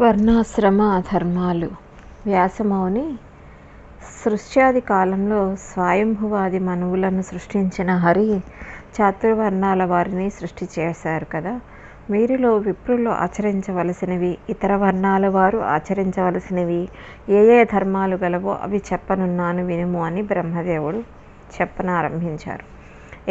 వర్ణాశ్రమ ధర్మాలు. వ్యాసమౌని సృష్ట్యాది కాలంలో స్వయంభువాది మనువులను సృష్టించిన హరి చాతుర్వర్ణాల వారిని సృష్టి చేశారు కదా. వీరిలో విప్రులు ఆచరించవలసినవి ఇతర వర్ణాల వారు ఆచరించవలసినవి ఏ ఏ ధర్మాలు గలవో అవి చెప్పనున్నాను వినుము అని బ్రహ్మదేవుడు చెప్పనారంభించారు.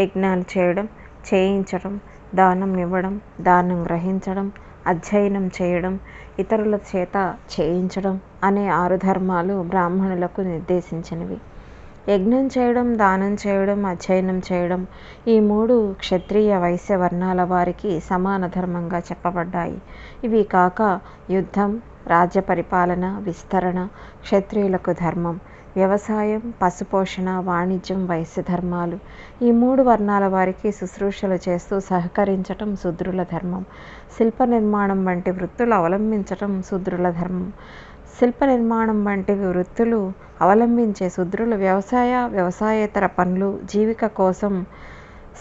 యజ్ఞాలు చేయడం చేయించడం దానం ఇవ్వడం దానం గ్రహించడం అధ్యయనం చేయడం ఇతరుల చేత చేయించడం అనే ఆరు ధర్మాలు బ్రాహ్మణులకు నిర్దేశించినవి. యజ్ఞం చేయడం దానం చేయడం అధ్యయనం చేయడం ఈ మూడు క్షత్రియ వైశ్య వర్ణాల వారికి సమాన ధర్మంగా చెప్పబడ్డాయి. ఇవి కాక యుద్ధం రాజ్య పరిపాలన విస్తరణ క్షత్రియులకు ధర్మం వ్యవసాయం పశుపోషణ వాణిజ్యం వైశ్య ధర్మాలు ఈ మూడు వర్ణాల వారికి శుశ్రూషలు చేస్తూ సహకరించటం శూద్రుల ధర్మం. శిల్ప నిర్మాణం వంటి వృత్తులు అవలంబించటం శూద్రుల ధర్మం. శిల్ప నిర్మాణం వంటి వృత్తులు అవలంబించే శూద్రులు వ్యవసాయ వ్యవసాయేతర పనులు జీవిక కోసం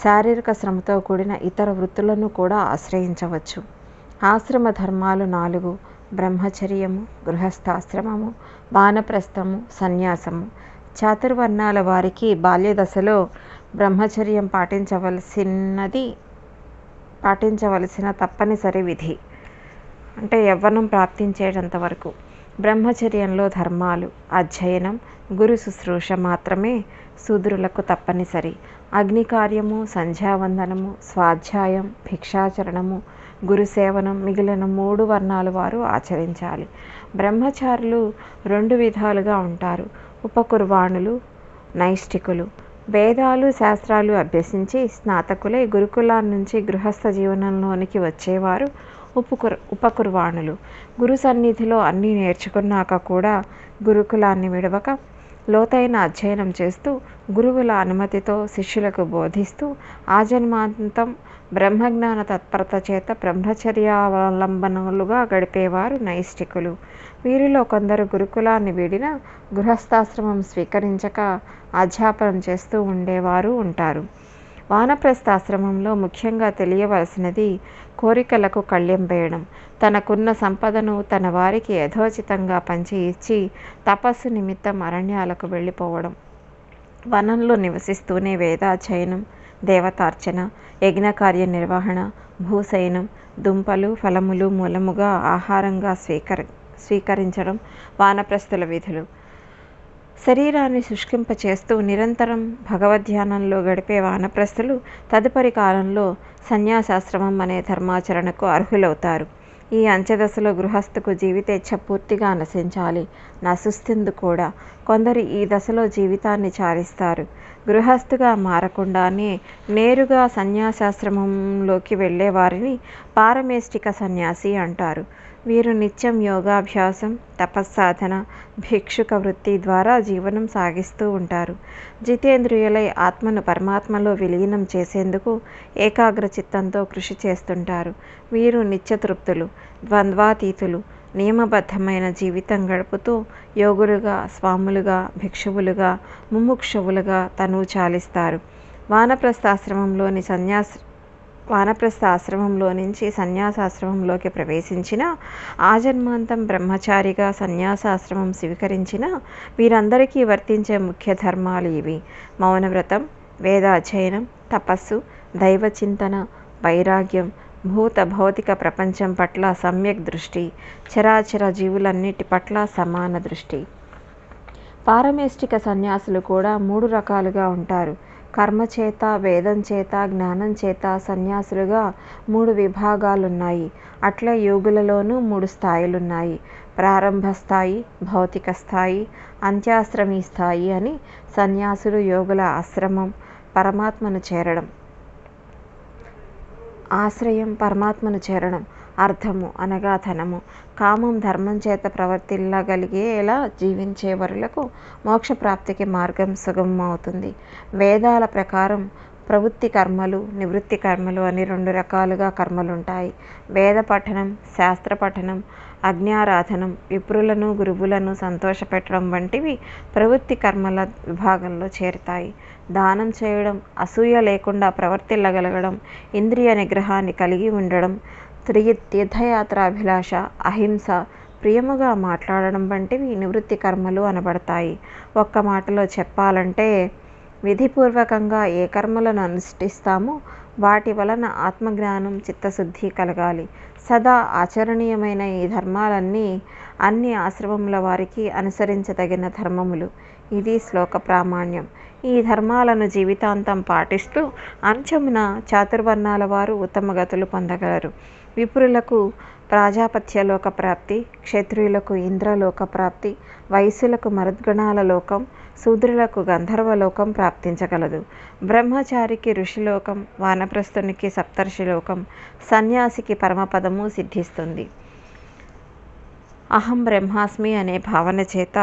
శారీరక శ్రమతో కూడిన ఇతర వృత్తులను కూడా ఆశ్రయించవచ్చు. ఆశ్రమ ధర్మాలు నాలుగు. బ్రహ్మచర్యము గృహస్థాశ్రమము వానప్రస్థము సన్యాసము. చాతుర్వర్ణాల వారికి బాల్య దశలో బ్రహ్మచర్యం పాటించవలసినది పాటించవలసిన తప్పనిసరి విధి. అంటే యవ్వనం ప్రాప్తించేటంత వరకు. బ్రహ్మచర్యంలో ధర్మాలు అధ్యయనం గురు శుశ్రూష మాత్రమే శూద్రులకు తప్పనిసరి. అగ్ని కార్యము సంధ్యావందనము స్వాధ్యాయం భిక్షాచరణము గురుసేవనం మిగిలిన మూడు వర్ణాలు వారు ఆచరించాలి. బ్రహ్మచారులు రెండు విధాలుగా ఉంటారు. ఉపకుర్వాణులు నైష్టికులు వేదాలు శాస్త్రాలు అభ్యసించి స్నాతకులై గురుకులాల నుంచి గృహస్థ జీవనంలోనికి వచ్చేవారు ఉపకుర్ ఉపకుర్వాణులు. గురు సన్నిధిలో అన్నీ నేర్చుకున్నాక కూడా గురుకులాన్ని విడవక లోతైన అధ్యయనం చేస్తూ గురువుల అనుమతితో శిష్యులకు బోధిస్తూ ఆజన్మాంతం బ్రహ్మజ్ఞాన తత్పరత చేత బ్రహ్మచర్యావలంబనలుగా గడిపేవారు నైష్టికులు. వీరిలో కొందరు గురుకులాన్ని వీడిన గృహస్థాశ్రమం స్వీకరించక అధ్యాపనం చేస్తూ ఉండేవారు ఉంటారు. వానప్రస్థాశ్రమంలో ముఖ్యంగా తెలియవలసినది కోరికలకు కళ్యం వేయడం. తనకున్న సంపదను తన వారికి యథోచితంగా పంచి ఇచ్చి తపస్సు నిమిత్తం అరణ్యాలకు వెళ్ళిపోవడం. వనంలో నివసిస్తూనే వేదాధ్యయనం దేవతార్చన యజ్ఞకార్య నిర్వహణ భూశయనం దుంపలు ఫలములు మూలముగా ఆహారంగా స్వీకర స్వీకరించడం వానప్రస్థుల విధులు. శరీరాన్ని శుష్కింపచేస్తూ నిరంతరం భగవద్ధ్యానంలో గడిపే వానప్రస్థులు తదుపరి కాలంలో సన్యాసాశ్రమం అనే ధర్మాచరణకు అర్హులవుతారు. ఈ అంచెదశలో గృహస్థుకు జీవితేచ్ఛ పూర్తిగా నశించాలి. నశిస్తుంది కూడా కొందరు ఈ దశలో జీవితాన్ని చారిస్తారు గృహస్థుగా మారకుండానే నేరుగా సన్యాసాశ్రమంలోకి వెళ్ళే వారిని పారమేష్టిక సన్యాసి అంటారు. వీరు నిత్యం యోగాభ్యాసం తపస్సాధన భిక్షుక వృత్తి ద్వారా జీవనం సాగిస్తూ ఉంటారు. జితేంద్రియులై ఆత్మను పరమాత్మలో విలీనం చేసేందుకు ఏకాగ్ర చిత్తంతో కృషి చేస్తుంటారు. వీరు నిత్యతృప్తులు ద్వంద్వాతీతులు నియమబద్ధమైన జీవితం గడుపుతూ యోగులుగా స్వాములుగా భిక్షువులుగా ముముక్షువులుగా తను చాలిస్తారు. వానప్రస్థాశ్రమంలోని సన్యాస వానప్రస్థ ఆశ్రమంలో నుంచి సన్యాసాశ్రమంలోకి ప్రవేశించిన ఆజన్మాంతం బ్రహ్మచారిగా సన్యాసాశ్రమం స్వీకరించిన వీరందరికీ వర్తించే ముఖ్య ధర్మాలు ఇవి. మౌనవ్రతం వేదాధ్యయనం తపస్సు దైవచింతన వైరాగ్యం భూత భౌతిక ప్రపంచం పట్ల సమ్యక్ దృష్టి చరాచర జీవులన్నిటి పట్ల సమాన దృష్టి. పారమేష్టిక సన్యాసులు కూడా మూడు రకాలుగా ఉంటారు. కర్మచేత వేదం చేత జ్ఞానం చేత సన్యాసులుగా మూడు విభాగాలున్నాయి. అట్లే యోగులలోనూ మూడు స్థాయిలున్నాయి. ప్రారంభ స్థాయి భౌతిక స్థాయి అంత్యాశ్రమీ స్థాయి అని సన్యాసులు యోగుల ఆశ్రమం పరమాత్మను చేరడం. ఆశ్రయం పరమాత్మను చేరడం అర్థము అనగా ధనము. కామం ధర్మం చేత ప్రవర్తిల్లగలిగేలా జీవించే వరులకు మోక్షప్రాప్తికి మార్గం సుగమం అవుతుంది వేదాల ప్రకారం ప్రవృత్తి కర్మలు నివృత్తి కర్మలు అని రెండు రకాలుగా కర్మలుంటాయి. వేద పఠనం శాస్త్ర పఠనం అజ్ఞారాధనం విప్రులను గురువులను సంతోషపెట్టడం వంటివి ప్రవృత్తి కర్మల విభాగంలో చేరుతాయి. దానం చేయడం అసూయ లేకుండా ప్రవర్తిల్లగలగడం ఇంద్రియ నిగ్రహాన్ని కలిగి ఉండడం తిరిగి తీర్థయాత్రాభిలాష అహింస ప్రియముగా మాట్లాడడం వంటివి నివృత్తి కర్మలు అనబడతాయి. ఒక్క మాటలో చెప్పాలంటే విధిపూర్వకంగా ఏ కర్మలను అనుష్ఠిస్తామో వాటి వలన ఆత్మజ్ఞానం చిత్తశుద్ధి కలగాలి. సదా ఆచరణీయమైన ఈ ధర్మాలన్నీ అన్ని ఆశ్రమముల వారికి అనుసరించదగిన ధర్మములు. ఇది శ్లోక ప్రామాణ్యం. ఈ ధర్మాలను జీవితాంతం పాటిస్తూ అంచమున చాతుర్వర్ణాల వారు ఉత్తమ గతులు పొందగలరు. విప్రులకు ప్రాజాపత్యలోక ప్రాప్తి క్షత్రియులకు ఇంద్రలోక ప్రాప్తి వయస్సులకు మరుద్గణాల లోకం శూద్రులకు గంధర్వలోకం ప్రాప్తించగలదు. బ్రహ్మచారికి ఋషిలోకం వానప్రస్థునికి సప్తర్షిలోకం సన్యాసికి పరమపదము సిద్ధిస్తుంది. అహం బ్రహ్మాస్మి అనే భావన చేత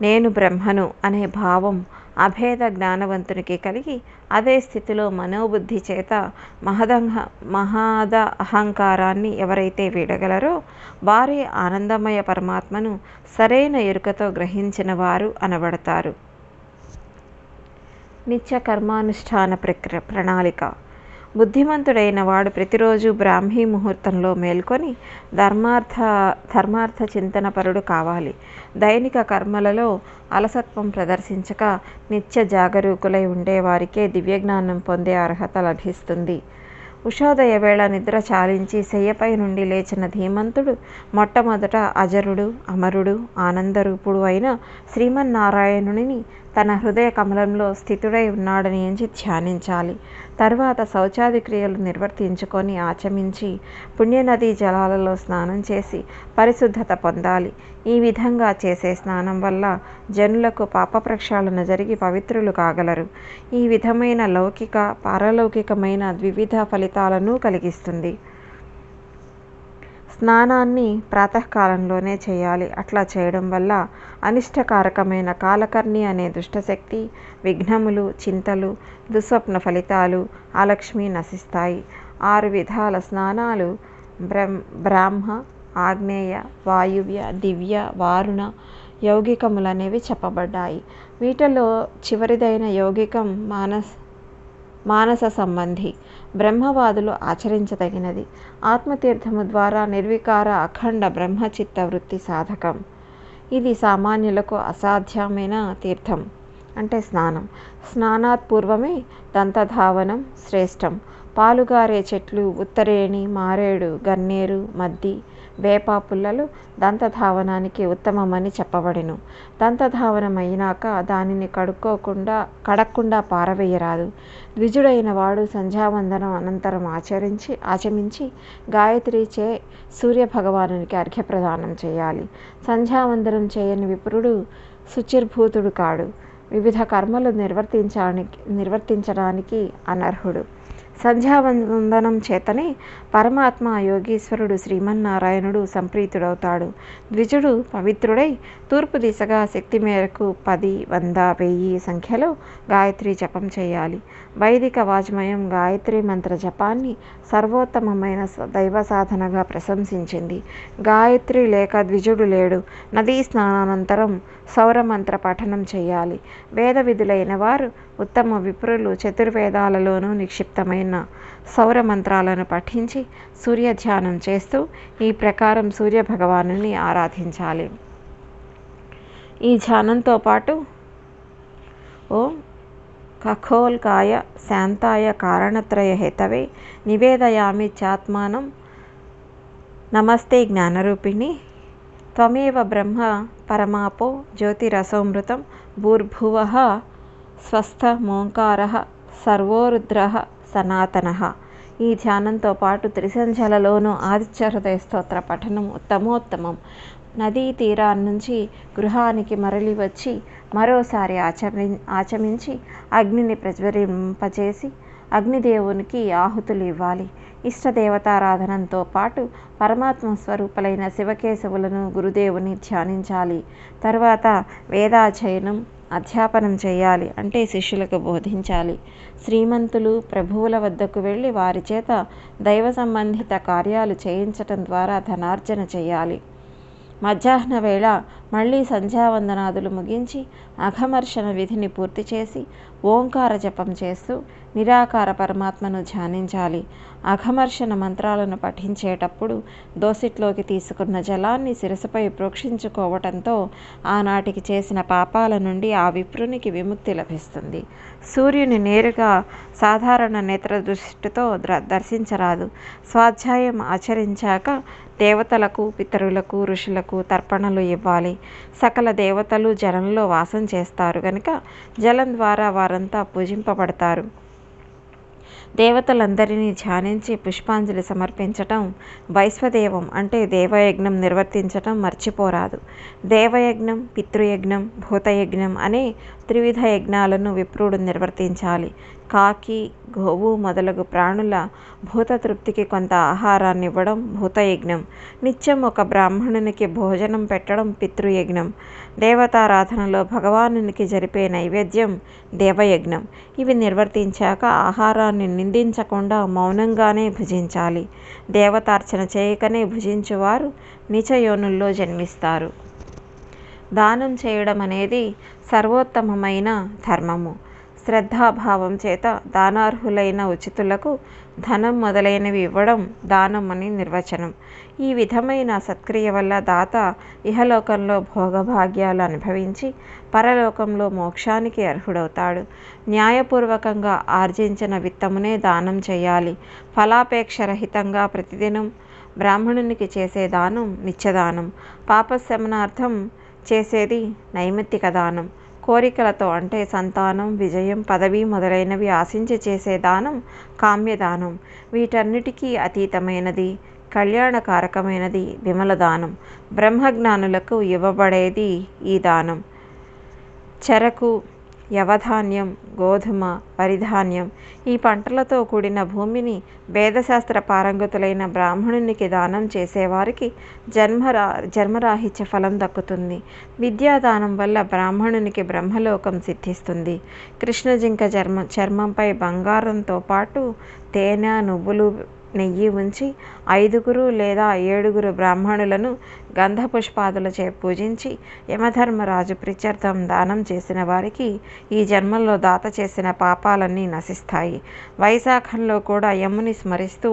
నేను బ్రహ్మను అనే భావం అభేద జ్ఞానవంతునికి కలిగి అదే స్థితిలో మనోబుద్ధి చేత మహదంహ మహాద అహంకారాన్ని ఎవరైతే వీడగలరో వారే ఆనందమయ పరమాత్మను సరైన ఎరుకతో గ్రహించిన వారు అనబడతారు. నిత్య కర్మానుష్ఠాన ప్రక్రియ ప్రణాళిక. బుద్ధిమంతుడైన వాడు ప్రతిరోజు బ్రాహ్మీ ముహూర్తంలో మేల్కొని ధర్మార్థ ధర్మార్థ చింతనపరుడు కావాలి. దైనిక కర్మలలో అలసత్వం ప్రదర్శించక నిత్య జాగరూకులై ఉండేవారికే దివ్యజ్ఞానం పొందే అర్హత లభిస్తుంది. ఉషోదయ వేళ నిద్ర చాలించి శయ్యపై నుండి లేచిన ధీమంతుడు మొట్టమొదట అజరుడు అమరుడు ఆనందరూపుడు అయిన శ్రీమన్నారాయణుని తన హృదయ కమలంలో స్థితుడై ఉన్నాడని ఎంచి ధ్యానించాలి. తర్వాత శౌచాది క్రియలు నిర్వర్తించుకొని ఆచమించి పుణ్యనదీ జలాలలో స్నానం చేసి పరిశుద్ధత పొందాలి. ఈ విధంగా చేసే స్నానం వల్ల జనులకు పాప ప్రక్షాళన జరిగి పవిత్రులు కాగలరు. ఈ విధమైన లౌకిక పారలౌకికమైన ద్వివిధ ఫలితాలను కలిగిస్తుంది. స్నానాన్ని ప్రాతకాలంలోనే చేయాలి. అట్లా చేయడం వల్ల అనిష్టకారకమైన కాలకర్ణి అనే దుష్టశక్తి విఘ్నములు చింతలు దుస్వప్న ఫలితాలు అలక్ష్మి నశిస్తాయి. ఆరు విధాల స్నానాలు బ్రహ్మ బ్రాహ్మ ఆగ్నేయ వాయువ్య దివ్య వారుణ యౌగికములనేవి చెప్పబడ్డాయి. వీటిలో చివరిదైన యౌగికం మానస్ మానస సంబంధి. బ్రహ్మవాదులు ఆచరించదగినది. ఆత్మతీర్థము ద్వారా నిర్వికార అఖండ బ్రహ్మచిత్త వృత్తి సాధకం. ఇది సామాన్యులకు అసాధ్యమైన తీర్థం. అంటే స్నానం. స్నానాత్ పూర్వమే దంతధావనం శ్రేష్టం. పాలుగారే చెట్లు ఉత్తరేణి మారేడు గన్నేరు మద్ది వేప పుల్లలు దంతధావనానికి ఉత్తమమని చెప్పబడెను. దంతధావనం అయినాక దానిని కడుక్కోకుండా కడక్కుండా పారవేయరాదు. ద్విజుడైన వాడు సంధ్యావందనం అనంతరం ఆచరించి ఆచమించి గాయత్రిచే సూర్యభగవానునికి అర్ఘ్యప్రదానం చేయాలి. సంధ్యావందనం చేయని విప్రుడు శుచిర్భూతుడు కాడు. వివిధ కర్మలు నిర్వర్తించడానికి నిర్వర్తించడానికి అనర్హుడు. సంధ్యావందనం చేతనే పరమాత్మ యోగీశ్వరుడు శ్రీమన్నారాయణుడు సంప్రీతుడవుతాడు. ద్విజుడు పవిత్రుడై తూర్పు దిశగా శక్తి మేరకు పది వంద వెయ్యి సంఖ్యలో గాయత్రి జపం చేయాలి. వైదిక వాజ్మయం గాయత్రి మంత్ర జపాన్ని సర్వోత్తమమైన దైవ సాధనగా ప్రశంసించింది. గాయత్రి లేక ద్విజుడు లేడు. నదీ స్నానానంతరం సౌరమంత్ర పఠనం చేయాలి వేద విధులైన వారు ఉత్తమ విప్రులు చతుర్వేదాలలోనూ నిక్షిప్తమైన సౌర మంత్రాలను పఠించి సూర్య ధ్యానం చేస్తూ ఈ ప్రకారం సూర్య భగవానుని ఆరాధించాలి. ఈ ధ్యానంతో పాటు ఓం ఖగోల్కాయ శాంతాయ కారణత్రయ హేతవే నివేదయామి చాత్మానం. నమస్తే జ్ఞానరూపిణి. త్వమేవ బ్రహ్మ పరమాపో జ్యోతిరసోమృతం భూర్భువ స్వస్థ మోంకార సర్వోరుద్ర సనాతన. ఈ ధ్యానంతో పాటు త్రిసంధ్యలలోనూ ఆదిత్య హృదయ స్తోత్ర పఠనం ఉత్తమోత్తమం. నదీ తీరాన్నించి గృహానికి మరలి వచ్చి మరోసారి ఆచమి ఆచమించి అగ్నిని ప్రజ్వరింపచేసి అగ్నిదేవునికి ఆహుతులు ఇవ్వాలి. ఇష్టదేవతారాధనంతో పాటు పరమాత్మ స్వరూపులైన శివకేశవులను గురుదేవుని ధ్యానించాలి. తర్వాత వేదాధ్యయనం అధ్యాపనం చేయాలి అంటే శిష్యులకు బోధించాలి. శ్రీమంతులు ప్రభువుల వద్దకు వెళ్ళి వారి చేత దైవ సంబంధిత కార్యాలు చేయించటం ద్వారా ధనార్జన చేయాలి. మధ్యాహ్న వేళ మళ్ళీ సంధ్యావందనాదులు ముగించి అఘమర్షణ విధిని పూర్తి చేసి ఓంకార జపం చేస్తూ నిరాకార పరమాత్మను ధ్యానించాలి. అఘమర్షణ మంత్రాలను పఠించేటప్పుడు దోసిట్లోకి తీసుకున్న జలాన్ని శిరసుపై ప్రోక్షించుకోవటంతో ఆనాటికి చేసిన పాపాల నుండి ఆ విప్రునికి విముక్తి లభిస్తుంది. సూర్యుని నేరుగా సాధారణ నేత్ర దృష్టితో దర్శించరాదు. స్వాధ్యాయం ఆచరించాక దేవతలకు పితరులకు ఋషులకు తర్పణలు ఇవ్వాలి. సకల దేవతలు జలంలో వాసం చేస్తారు గనుక జలం ద్వారా వారంతా పూజింపబడతారు. దేవతలందరినీ ధ్యానించి పుష్పాంజలి సమర్పించటం వైశ్వదేవం అంటే దేవయజ్ఞం నిర్వర్తించటం మర్చిపోరాదు. దేవయజ్ఞం పితృయజ్ఞం భూతయజ్ఞం అనే త్రివిధ యజ్ఞాలను విప్రుడు నిర్వర్తించాలి. కాకి గోవు మొదలగు ప్రాణుల భూత తృప్తికి కొంత ఆహారాన్ని ఇవ్వడం భూతయజ్ఞం. నిత్యం ఒక బ్రాహ్మణునికి భోజనం పెట్టడం పితృయజ్ఞం. దేవతారాధనలో భగవానునికి జరిపే నైవేద్యం దేవయజ్ఞం. ఇవి నిర్వర్తించాక ఆహారాన్ని నిందించకుండా మౌనంగానే భుజించాలి. దేవతార్చన చేయకనే భుజించువారు నిచయోనుల్లో జన్మిస్తారు. దానం చేయడం అనేది సర్వోత్తమమైన ధర్మము. శ్రద్ధాభావం చేత దానార్హులైన ఉచితులకు ధనం మొదలైనవి ఇవ్వడం దానం అని నిర్వచనం. ఈ విధమైన సత్క్రియ వల్ల దాత ఇహలోకంలో భోగభాగ్యాలు అనుభవించి పరలోకంలో మోక్షానికి అర్హుడవుతాడు. న్యాయపూర్వకంగా ఆర్జించిన విత్తమునే దానం చేయాలి. ఫలాపేక్ష రహితంగా ప్రతిదినం బ్రాహ్మణునికి చేసే దానం నిత్యదానం. పాపశమనార్థం చేసేది నైమిత్తిక దానం. కోరికలతో అంటే సంతానం విజయం పదవి మొదలైనవి ఆశించి చేసే దానం కామ్యదానం. వీటన్నిటికీ అతీతమైనది కళ్యాణకారకమైనది విమల దానం. బ్రహ్మజ్ఞానులకు ఇవ్వబడేది ఈ దానం. చెరకు యవధాన్యం గోధుమ వరిధాన్యం ఈ పంటలతో కూడిన భూమిని వేదశాస్త్ర పారంగతులైన బ్రాహ్మణునికి దానం చేసేవారికి జన్మరా జన్మరాహిత్య ఫలం దక్కుతుంది. విద్యాదానం వల్ల బ్రాహ్మణునికి బ్రహ్మలోకం సిద్ధిస్తుంది. కృష్ణజింక చర్మ చర్మంపై బంగారంతో పాటు తేనె నువ్వులు నెయ్యి ఉంచి ఐదుగురు లేదా ఏడుగురు బ్రాహ్మణులను గంధ పుష్పాదులచే పూజించి యమధర్మరాజు ప్రిత్యర్థం దానం చేసిన వారికి ఈ జన్మలో దాత చేసిన పాపాలన్నీ నశిస్తాయి. వైశాఖంలో కూడా యముని స్మరిస్తూ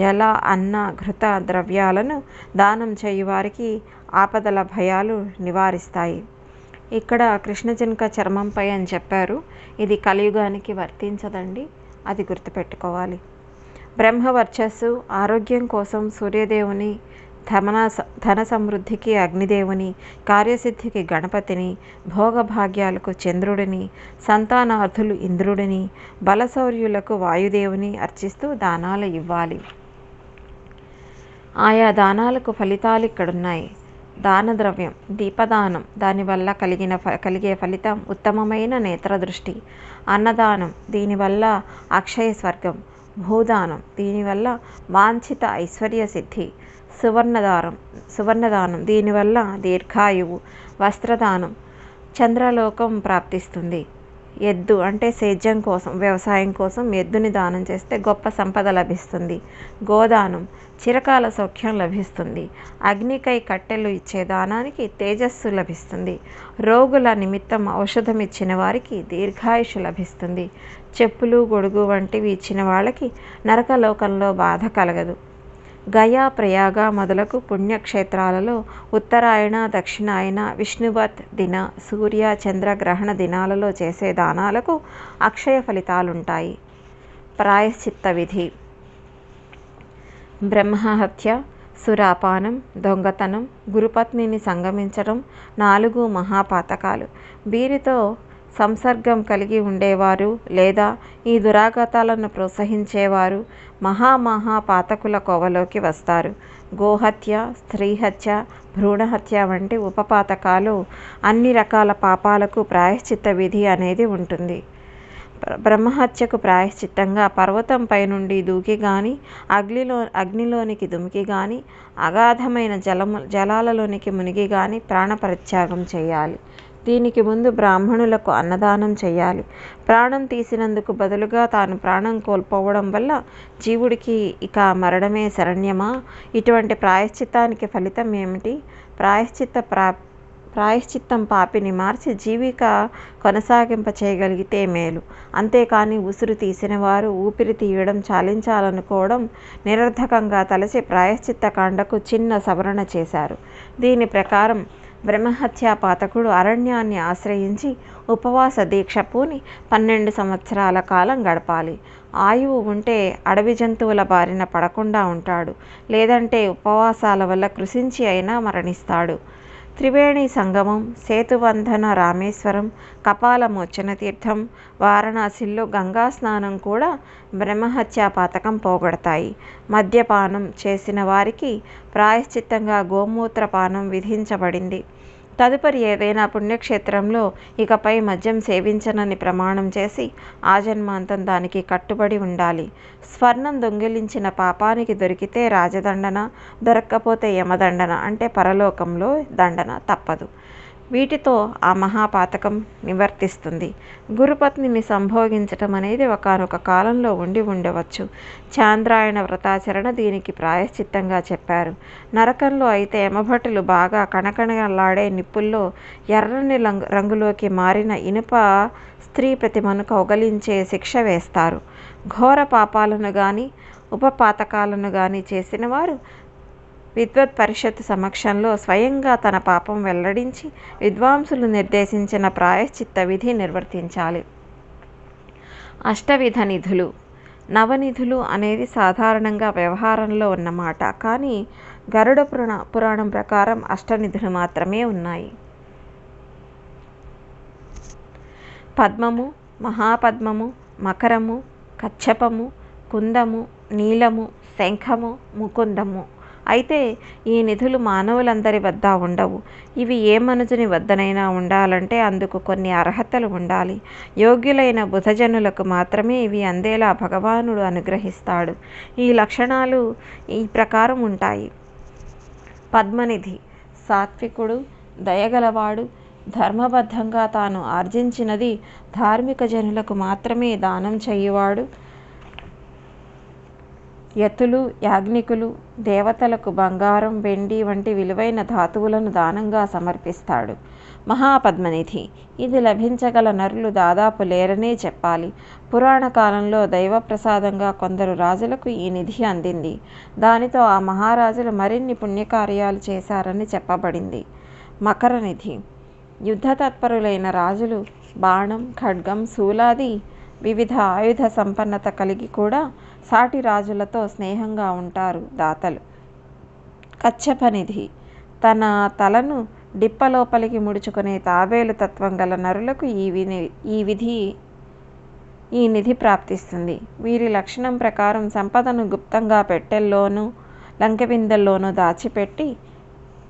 జల అన్న ఘృత ద్రవ్యాలను దానం చేయువారికి ఆపదల భయాలు నివారిస్తాయి. ఇక్కడ కృష్ణజనక చర్మంపై అని చెప్పారు. ఇది కలియుగానికి వర్తించదండి. అది గుర్తుపెట్టుకోవాలి. బ్రహ్మవర్చస్సు ఆరోగ్యం కోసం సూర్యదేవుని ధమన ధన సమృద్ధికి అగ్నిదేవుని కార్యసిద్ధికి గణపతిని భోగభాగ్యాలకు చంద్రుడిని సంతానార్థులు ఇంద్రుడిని బలశౌర్యులకు వాయుదేవుని అర్చిస్తూ దానాలు ఇవ్వాలి. ఆయా దానాలకు ఫలితాలు ఇక్కడున్నాయి. దాన ద్రవ్యం దీపదానం దానివల్ల కలిగిన ఫ కలిగే ఫలితం ఉత్తమమైన నేత్రదృష్టి. అన్నదానం దీనివల్ల అక్షయ స్వర్గం భూదానం. దీనివల్ల వాంఛిత ఐశ్వర్య సిద్ధి సువర్ణదారం సువర్ణదానం. దీనివల్ల దీర్ఘాయువు వస్త్రదానం చంద్రలోకం ప్రాప్తిస్తుంది. ఎద్దు అంటే సేద్యం కోసం వ్యవసాయం కోసం ఎద్దుని దానం చేస్తే గొప్ప సంపద లభిస్తుంది. గోదానం చిరకాల సౌఖ్యం లభిస్తుంది. అగ్నికై కట్టెలు ఇచ్చే దానానికి తేజస్సు లభిస్తుంది. రోగుల నిమిత్తం ఔషధం ఇచ్చిన వారికి దీర్ఘాయుషు లభిస్తుంది. చెప్పులు గొడుగు వంటివి ఇచ్చిన వాళ్ళకి నరకలోకంలో బాధ కలగదు. గయా ప్రయాగ మొదలగు పుణ్యక్షేత్రాలలో ఉత్తరాయణ దక్షిణాయన విష్ణువత్ దిన సూర్య చంద్ర గ్రహణ దినాలలో చేసే దానాలకు అక్షయ ఫలితాలుంటాయి. ప్రాయశ్చిత్త విధి. బ్రహ్మహత్య సురాపానం దొంగతనం గురుపత్నిని సంగమించడం నాలుగు మహాపాతకాలు. వీరితో సంసర్గం కలిగి ఉండేవారు లేదా ఈ దురాగతాలను ప్రోత్సహించేవారు మహా పాతకుల కోవలోకి వస్తారు. గోహత్య స్త్రీహత్య భ్రూణహత్య వంటి ఉపపాతకాలు అన్ని రకాల పాపాలకు ప్రాయశ్చిత్త విధి అనేది ఉంటుంది. బ్రహ్మహత్యకు ప్రాయశ్చిత్తంగా పర్వతంపై నుండి దూకి గాని అగ్నిలో అగ్నిలోనికి దుమికి గాని అగాధమైన జలము జలాలలోనికి మునిగి గాని ప్రాణపరిత్యాగం చేయాలి. దీనికి ముందు బ్రాహ్మణులకు అన్నదానం చేయాలి. ప్రాణం తీసినందుకు బదులుగా తాను ప్రాణం కోల్పోవడం వల్ల జీవుడికి ఇక మరణమే శరణ్యమా? ఇటువంటి ప్రాయశ్చిత్తానికి ఫలితం ఏమిటి? ప్రాయశ్చిత్త ప్రా ప్రాయశ్చిత్తం పాపిని మార్చి జీవిక కొనసాగింప చేయగలిగితే మేలు. అంతేకాని ఉసురు తీసిన వారు ఊపిరి తీయడం చాలించాలనుకోవడం నిరర్ధకంగా తలసి ప్రాయశ్చిత్త కాండకు చిన్న సవరణ చేశారు. దీని ప్రకారం బ్రహ్మహత్యా పాతకుడు అరణ్యాన్ని ఆశ్రయించి ఉపవాస దీక్ష పూని పన్నెండు సంవత్సరాల కాలం గడపాలి. ఆయువు ఉంటే అడవి జంతువుల బారిన పడకుండా ఉంటాడు. లేదంటే ఉపవాసాల వల్ల కృషించి అయినా మరణిస్తాడు. త్రివేణి సంగమం సేతువంధన రామేశ్వరం కపాలమోచన తీర్థం వారణాసిలో గంగా స్నానం కూడా బ్రహ్మహత్యా పాతకం పోగొడతాయి. మద్యపానం చేసిన వారికి ప్రాయశ్చిత్తంగా గోమూత్రపానం విధించబడింది. తదుపరి ఏదైనా పుణ్యక్షేత్రంలో ఇకపై మద్యం సేవించనని ప్రమాణం చేసి ఆజన్మాంతం దానికి కట్టుబడి ఉండాలి. స్వర్ణం దొంగిలించిన పాపానికి దొరికితే రాజదండన దొరక్కపోతే యమదండన అంటే పరలోకంలో దండన తప్పదు. వీటితో ఆ మహాపాతకం నివర్తిస్తుంది. గురుపత్నిని సంభోగించటం అనేది ఒకనొక కాలంలో ఉండి ఉండవచ్చు. చాంద్రాయణ వ్రతాచరణ దీనికి ప్రాయశ్చిత్తంగా చెప్పారు. నరకంలో అయితే యమభటులు బాగా కణకణలాడే నిప్పుల్లో ఎర్రని రంగులోకి మారిన ఇనుప స్త్రీ ప్రతిమను కౌగలించే శిక్ష వేస్తారు. ఘోర పాపాలను కానీ ఉపపాతకాలను కానీ చేసిన వారు విద్వత్ పరిషత్ సమక్షంలో స్వయంగా తన పాపం వెల్లడించి విద్వాంసులు నిర్దేశించిన ప్రాయశ్చిత్త విధి నిర్వర్తించాలి. అష్టవిధ నిధులు. నవనిధులు అనేది సాధారణంగా వ్యవహారంలో ఉన్నమాట కానీ గరుడ పురాణ పురాణం ప్రకారం అష్టనిధులు మాత్రమే ఉన్నాయి. పద్మము మహాపద్మము మకరము కచ్చపము కుందము నీలము శంఖము ముకుందము. అయితే ఈ నిధులు మానవులందరి వద్ద ఉండవు. ఇవి ఏ మనుజుని వద్దనైనా ఉండాలంటే అందుకు కొన్ని అర్హతలు ఉండాలి. యోగ్యులైన బుధజనులకు మాత్రమే ఇవి అందేలా భగవానుడు అనుగ్రహిస్తాడు. ఈ లక్షణాలు ఈ ప్రకారం ఉంటాయి. పద్మనిధి సాత్వికుడు దయగలవాడు ధర్మబద్ధంగా తాను ఆర్జించినది ధార్మిక జనులకు మాత్రమే దానం చేయువాడు యతులు యాజ్ఞికులు దేవతలకు బంగారం వెండి వంటి విలువైన ధాతువులను దానంగా సమర్పిస్తాడు. మహాపద్మనిధి ఇది లభించగల నరులు దాదాపు లేరనే చెప్పాలి. పురాణ కాలంలో దైవప్రసాదంగా కొందరు రాజులకు ఈ నిధి అందింది. దానితో ఆ మహారాజులు మరిన్ని పుణ్యకార్యాలు చేశారని చెప్పబడింది. మకర నిధి యుద్ధ తత్పరులైన రాజులు బాణం ఖడ్గం శూలాది వివిధ ఆయుధ సంపన్నత కలిగి కూడా సాటి రాజులతో స్నేహంగా ఉంటారు దాతలు. కచ్చపనిధి తన తలను డిప్పలోపలికి ముడుచుకునే తాబేలు తత్వం గల నరులకు ఈ విధి ఈ విధి ఈ నిధి ప్రాప్తిస్తుంది. వీరి లక్షణం ప్రకారం సంపదను గుప్తంగా పెట్టెల్లోనూ లంకెవిందల్లోనూ దాచిపెట్టి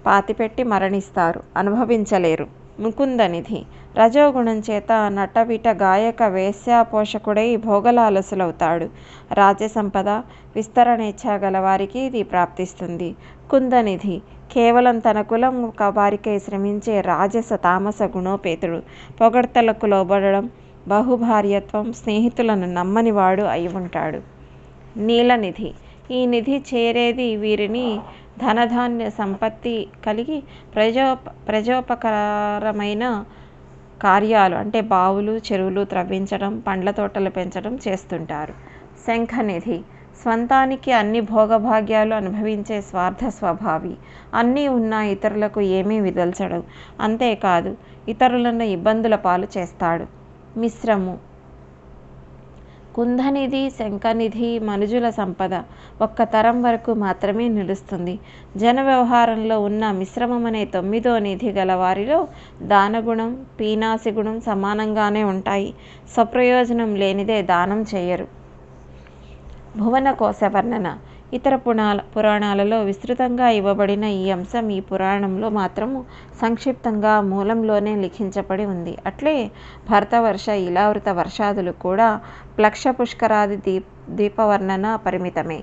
పాతిపెట్టి మరణిస్తారు. అనుభవించలేరు. ముకుందనిధి. రజోగుణం చేత నటవిట గాయక వేశ్యాపోషకుడై భోగలాలసులవుతాడు. రాజ్యసంపద విస్తరణేచ్ఛ గల వారికి ఇది ప్రాప్తిస్తుంది. కుందనిధి కేవలం తన కులం వారికై శ్రమించే రాజస తామస గుణోపేతుడు. పొగడ్తలకు లోబడడం బహుభార్యత్వం స్నేహితులను నమ్మనివాడు అయి ఉంటాడు. నీలనిధి. ఈ నిధి చేరేది వీరిని ధనధాన్య సంపత్తి కలిగి ప్రజోప ప్రజోపకారమైన కార్యాలు అంటే బావులు చెరువులు త్రవ్వించడం పండ్ల తోటలు పెంచడం చేస్తుంటారు. శంఖనిధి స్వంతానికి అన్ని భోగభాగ్యాలు అనుభవించే స్వార్థ స్వభావి. అన్నీ ఉన్న ఇతరులకు ఏమీ విదల్చడు. అంతేకాదు ఇతరులను ఇబ్బందుల పాలు చేస్తాడు. మిశ్రము కుంధనిధి శంఖనిధి మనుజుల సంపద ఒక్క తరం వరకు మాత్రమే నిలుస్తుంది. జన వ్యవహారంలో ఉన్న మిశ్రమం అనే తొమ్మిదో నిధి గల వారిలో దానగుణం పీనాసి గుణం సమానంగానే ఉంటాయి. స్వప్రయోజనం లేనిదే దానం చేయరు. భువన కోశ వర్ణన ఇతర పురాణ పురాణాలలో విస్తృతంగా ఇవ్వబడిన ఈ అంశం ఈ పురాణంలో మాత్రము సంక్షిప్తంగా మూలంలోనే లిఖించబడి ఉంది. అట్లే భరతవర్ష ఇలావృత వర్షాదులు కూడా ప్లక్ష పుష్కరాది దీప్ దీపవర్ణన పరిమితమే.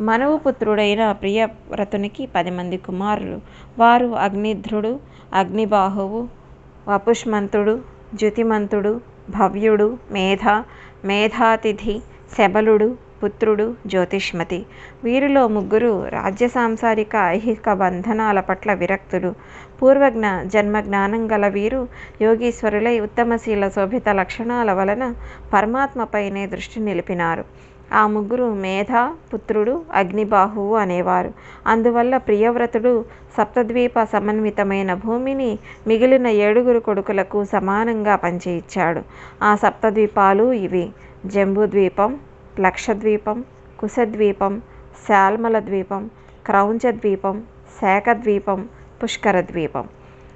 మనువు పుత్రుడైన ప్రియవ్రతునికి పది మంది కుమారులు. వారు అగ్నిధ్రుడు అగ్నిబాహువు వపుష్మంతుడు జ్యుతిమంతుడు భవ్యుడు మేధ మేధాతిథి శబలుడు పుత్రుడు జ్యోతిష్మతి. వీరిలో ముగ్గురు రాజ్య సాంసారిక ఐహిక బంధనాల పట్ల విరక్తులు. పూర్వజ్ఞ జన్మ జ్ఞానం గల వీరు యోగీశ్వరులై ఉత్తమశీల శోభిత లక్షణాల వలన పరమాత్మపైనే దృష్టి నిలిపినారు. ఆ ముగ్గురు మేధ పుత్రుడు అగ్నిబాహువు అనేవారు. అందువల్ల ప్రియవ్రతుడు సప్తద్వీప సమన్వితమైన భూమిని మిగిలిన ఏడుగురు కొడుకులకు సమానంగా పంచి ఇచ్చాడు ఆ సప్తద్వీపాలు ఇవి. జంబూద్వీపం లక్షద్వీపం కుశద్వీపం శాల్మల ద్వీపం క్రౌంచ ద్వీపం శాఖద్వీపం పుష్కర ద్వీపం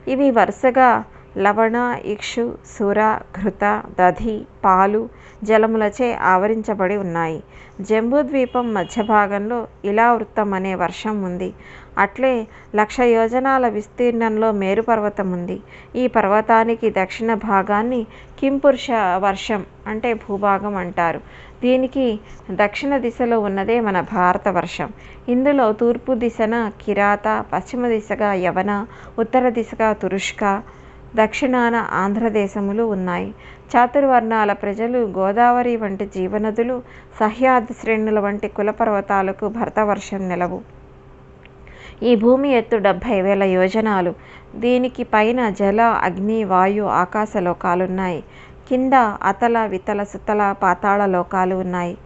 ఇవి వరుసగా లవణ ఇక్షు సుర ఘృత దధి పాలు జలములచే ఆవరించబడి ఉన్నాయి. జంబూద్వీపం మధ్య భాగంలో ఇలావృత్తం అనే వర్షం ఉంది. అట్లే లక్ష యోజనాల విస్తీర్ణంలో మేరు పర్వతం ఉంది ఈ పర్వతానికి దక్షిణ భాగాన్ని కింపురుష వర్షం అంటే భూభాగం అంటారు. దీనికి దక్షిణ దిశలో ఉన్నదే మన భారత వర్షం. ఇందులో తూర్పు దిశన కిరాత పశ్చిమ దిశగా యవన ఉత్తర దిశగా తురుష్క దక్షిణాన ఆంధ్రదేశములు ఉన్నాయి. చాతుర్వర్ణాల ప్రజలు గోదావరి వంటి జీవనదులు సహ్యాద్రి శ్రేణుల వంటి కులపర్వతాలకు భరతవర్షం నిలవు. ఈ భూమి ఎత్తు డెబ్భై వేల యోజనాలు. దీనికి పైన జల అగ్ని వాయు ఆకాశ లోకాలున్నాయి. కింద అతల వితల సుతల పాతాళ లోకాలు ఉన్నాయి.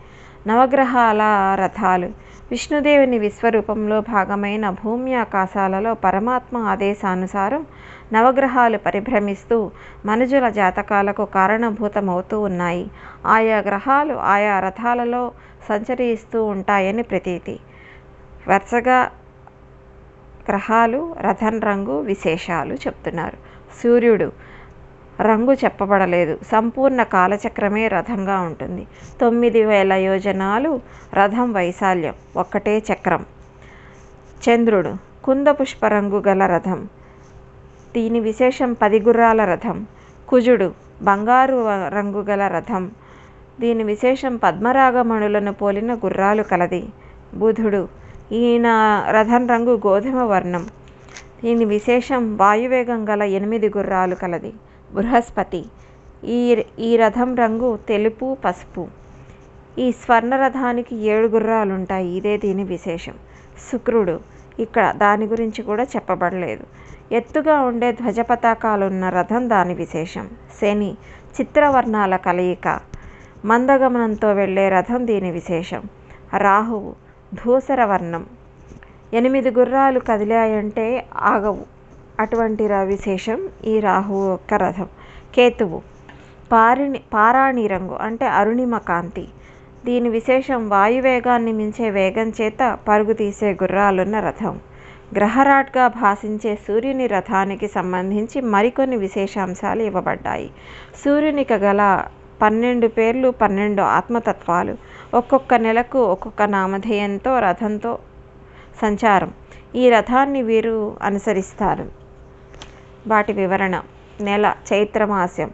నవగ్రహాల రథాలు. విష్ణుదేవుని విశ్వరూపంలో భాగమైన భూమి ఆకాశాలలో పరమాత్మ ఆదేశానుసారం నవగ్రహాలు పరిభ్రమిస్తూ మనుజుల జాతకాలకు కారణభూతమవుతూ ఉన్నాయి. ఆయా గ్రహాలు ఆయా రథాలలో సంచరిస్తూ ఉంటాయని ప్రతీతి. వరుసగా గ్రహాలు రథం రంగు విశేషాలు చెప్తున్నారు. సూర్యుడు రంగు చెప్పబడలేదు. సంపూర్ణ కాలచక్రమే రథంగా ఉంటుంది. తొమ్మిది వేల యోజనాలు రథం వైశాల్యం ఒక్కటే చక్రం. చంద్రుడు కుంద పుష్ప రంగు గల రథం. దీని విశేషం పది గుర్రాల రథం. కుజుడు బంగారు రంగు గల రథం. దీని విశేషం పద్మరాగమణులను పోలిన గుర్రాలు కలది. బుధుడు ఈయన రథం రంగు గోధుమ వర్ణం. దీని విశేషం వాయువేగం గల ఎనిమిది గుర్రాలు కలది. బృహస్పతి. ఈ ఈ రథం రంగు తెలుపు పసుపు. ఈ స్వర్ణ రథానికి ఏడు గుర్రాలు ఉంటాయి ఇదే దీని విశేషం. శుక్రుడు. ఇక్కడ దాని గురించి కూడా చెప్పబడలేదు. ఎత్తుగా ఉండే ధ్వజ పతాకాలున్న రథం దాని విశేషం. శని. చిత్రవర్ణాల కలయిక. మందగమనంతో వెళ్ళే రథం దీని విశేషం. రాహువు. ధూసర వర్ణం ఎనిమిది గుర్రాలు కదిలాయంటే ఆగవు. అటువంటి ర విశేషం ఈ రాహువు యొక్క రథం. కేతువు. పారిణి పారాణి రంగు అంటే అరుణిమ కాంతి. దీని విశేషం వాయువేగాన్ని మించే వేగం చేత పరుగు తీసే గుర్రాలున్న రథం. గ్రహరాట్గా భాషించే సూర్యుని రథానికి సంబంధించి మరికొన్ని విశేషాంశాలు ఇవ్వబడ్డాయి. సూర్యునికి గల పన్నెండు పేర్లు పన్నెండు ఆత్మతత్వాలు. ఒక్కొక్క నెలకు ఒక్కొక్క నామధేయంతో రథంతో సంచారం. ఈ రథాన్ని వీరు అనుసరిస్తారు. వాటి వివరణ. నెల చైత్రమాసం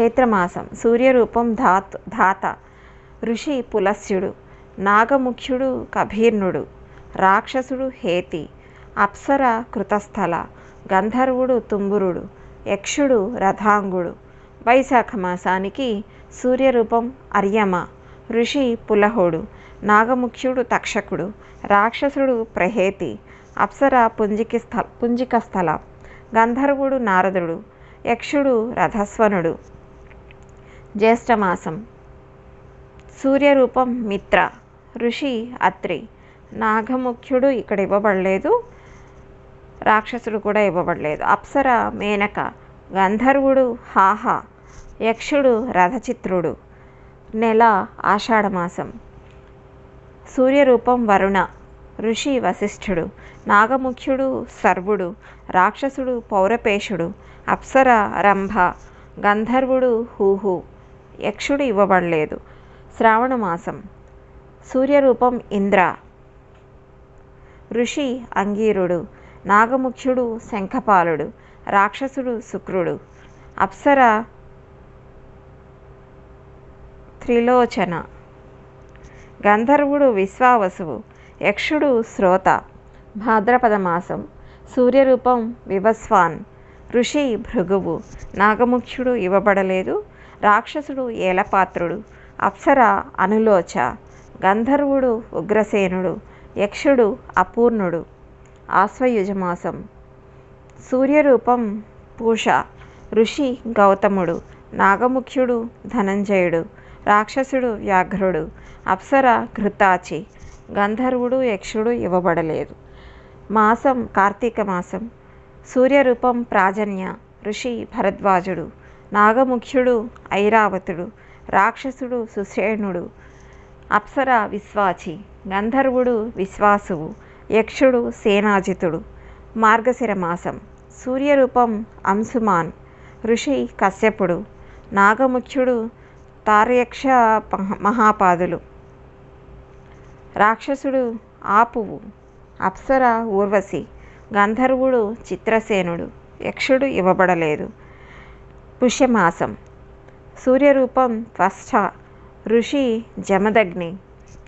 చైత్రమాసం. సూర్యరూపం ధాత్ ధాత. ఋషి పులస్యుడు. నాగముఖ్యుడు కభీర్ణుడు. రాక్షసుడు హేతి. అప్సర కృతస్థల. గంధర్వుడు తుంబురుడు. యక్షుడు రథాంగుడు. వైశాఖ మాసానికి సూర్యరూపం అర్యమ. ఋషి పులహోడు నాగముఖ్యుడు తక్షకుడు రాక్షసుడు ప్రహేతి అప్సర పుంజికి స్థల పుంజిక స్థల గంధర్వుడు నారదుడు యక్షుడు రథస్వనుడు. జ్యేష్ఠమాసం. సూర్యరూపం మిత్ర ఋషి అత్రి. నాగముఖ్యుడు ఇక్కడ ఇవ్వబడలేదు రాక్షసుడు కూడా ఇవ్వబడలేదు. అప్సర మేనక గంధర్వుడు హాహా యక్షుడు రథచిత్రుడు. నెల ఆషాఢమాసం. సూర్యరూపం వరుణ. ఋషి వశిష్ఠుడు. నాగముఖ్యుడు సర్వుడు. రాక్షసుడు పౌరపేశుడు అప్సర రంభ. గంధర్వుడు హూహు. యక్షుడు ఇవ్వబడలేదు. శ్రావణమాసం. సూర్యరూపం ఇంద్ర. ఋషి అంగీరుడు. నాగముఖ్యుడు శంఖపాలుడు. రాక్షసుడు శుక్రుడు. అప్సర త్రిలోచన. గంధర్వుడు విశ్వావసువు యక్షుడు శ్రోత భాద్రపద మాసం సూర్యరూపం వివస్వాన్ ఋషి భృగువు నాగముఖ్యుడు ఇవ్వబడలేదు రాక్షసుడు ఏలపాత్రుడు అప్సర అనులోచ గంధర్వుడు ఉగ్రసేనుడు యక్షుడు అపూర్ణుడు. ఆశ్వయుజమాసం. సూర్యరూపం పూష ఋషి గౌతముడు నాగముఖ్యుడు ధనంజయుడు. రాక్షసుడు వ్యాఘ్రుడు అప్సర ఘృతాచి గంధర్వుడు యక్షుడు ఇవ్వబడలేదు. మాసం కార్తీక మాసం సూర్యరూపం ప్రాజన్య ఋషి భరద్వాజుడు నాగముఖ్యుడు ఐరావతుడు రాక్షసుడు సుశేణుడు అప్సర విశ్వాచి గంధర్వుడు విశ్వాసువు యక్షుడు సేనాజితుడు. మార్గశిర మాసం సూర్యరూపం అంశుమాన్ ఋషి కశ్యపుడు నాగముఖ్యుడు తార్యక్ష మహాపాదులు. రాక్షసుడు ఆపువు అప్సర ఊర్వశి గంధర్వుడు చిత్రసేనుడు యక్షుడు ఇవ్వబడలేదు. పుష్యమాసం. సూర్యరూపం త్వష్ట ఋషి జమదగ్ని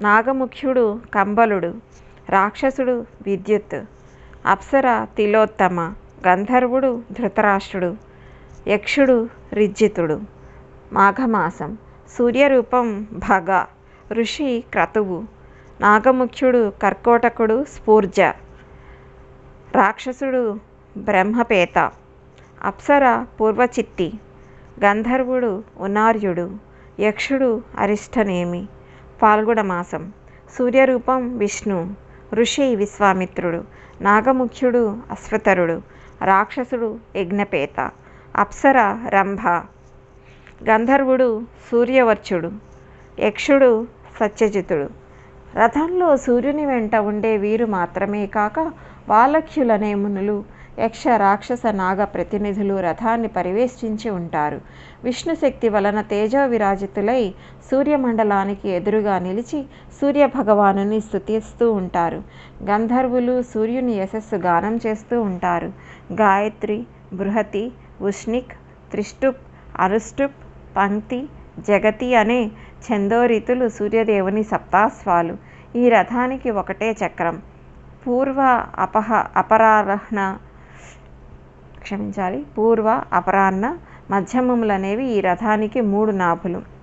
నాగముఖ్యుడు కంబలుడు రాక్షసుడు విద్యుత్ అప్సర తిలోత్తమ గంధర్వుడు ధృతరాష్ట్రుడు యక్షుడు రిజ్జితుడు మాఘమాసం. సూర్యరూపం భగ ఋషి క్రతువు నాగముఖ్యుడు కర్కోటకుడు స్ఫూర్జ రాక్షసుడు బ్రహ్మపేత అప్సర పూర్వచిత్తి గంధర్వుడు ఉనార్యుడు యక్షుడు అరిష్టనేమి పాల్గొన మాసం సూర్యరూపం విష్ణు ఋషి విశ్వామిత్రుడు నాగముఖ్యుడు అశ్వతరుడు రాక్షసుడు యజ్ఞపేత అప్సర రంభ గంధర్వుడు సూర్యవర్చుడు యక్షుడు సత్యజితుడు. రథంలో సూర్యుని వెంట ఉండే వీరు మాత్రమే కాక వాలక్యులనే మునులు యక్ష రాక్షస నాగ ప్రతినిధులు రథాన్ని పరివేష్టించి ఉంటారు. విష్ణుశక్తి వలన తేజో విరాజితులై సూర్యమండలానికి ఎదురుగా నిలిచి సూర్య భగవానుని స్తుతిస్తూ ఉంటారు. గంధర్వులు సూర్యుని యశస్సు గానం చేస్తూ ఉంటారు. గాయత్రి బృహతి ఉష్ణిక్ త్రిష్టుప్ అరుష్టుప్ పంక్తి జగతి అనే ఛందోరీతులు సూర్యదేవుని సప్తాస్వాలు. ఈ రథానికి ఒకటే చక్రం. పూర్వ అపహ అపరాహ్న క్షమించాలి. పూర్వ అపరాహ్న మధ్యమములనేవి ఈ రథానికి మూడు నాభులు.